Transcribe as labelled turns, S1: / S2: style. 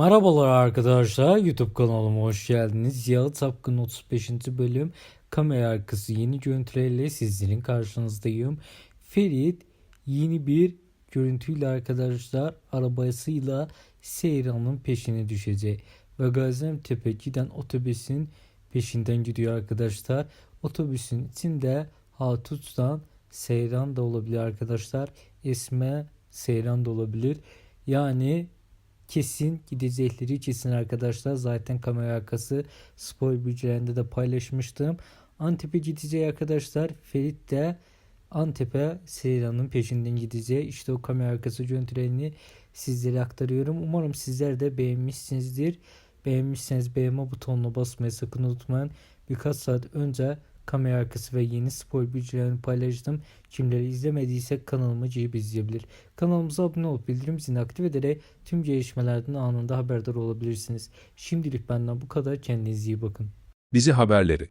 S1: Merhabalar arkadaşlar YouTube kanalıma hoş geldiniz. Yalı Tapkın 35. bölüm kamera arkası yeni görüntülerle sizlerin karşınızdayım. Ferit yeni bir görüntüyle arkadaşlar arabasıyla Seyran'ın peşine düşecek. Ve Gaziantep'e giden otobüsün peşinden gidiyor arkadaşlar. Otobüsün içinde Hatut'tan Seyran da olabilir arkadaşlar. Esme Seyran da olabilir. Yani kesin gidecekleri kesin arkadaşlar. Zaten kamera arkası spor bilgilerinde de paylaşmıştım. Antep'e gideceği arkadaşlar. Ferit de Antep'e Seyran'ın peşinden gideceği. İşte o kamera arkası görüntülerini sizlere aktarıyorum. Umarım sizler de beğenmişsinizdir. Beğenmişseniz beğenme butonuna basmayı sakın unutmayın. Birkaç saat önce kamera arkası ve yeni spor bilgilerini paylaştım. Kimleri izlemediyse kanalımı girip izleyebilir. Kanalımıza abone olup bildirim zilini aktif ederek tüm gelişmelerden anında haberdar olabilirsiniz. Şimdilik benden bu kadar. Kendinize iyi bakın.
S2: Dizi haberleri